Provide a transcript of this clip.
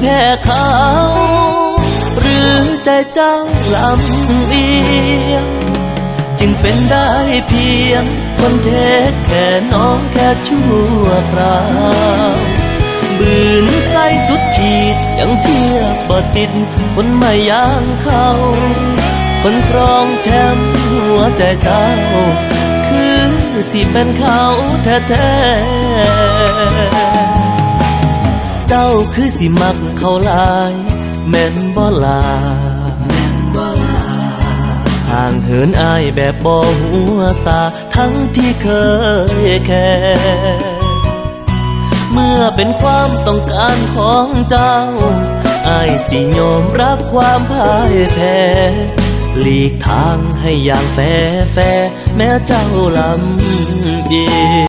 แพ้เขา หรือใจเจ้าลำเอียง จึงเป็นได้เพียง คนเทคแค่น้องแค่ชั่วคราวบืนใส่สุดขีดยังเทียบบ่ติด คนไม่ย่างเขาคนครองแชมป์หัวใจเจ้า คือสิเป็นเขาแท้ๆ เจ้าคือสิมักเขาหลาย แม่นบ่ลาห่างเหินอายแบบบ่หัวสาทั้งที่เคยแค่เมื่อเป็นความต้องการของเจ้าอายสิยอมรับความพ่ายแพ้หลีกทางให้อย่างแฟร์แฟร์แม้เจ้าลำเอียง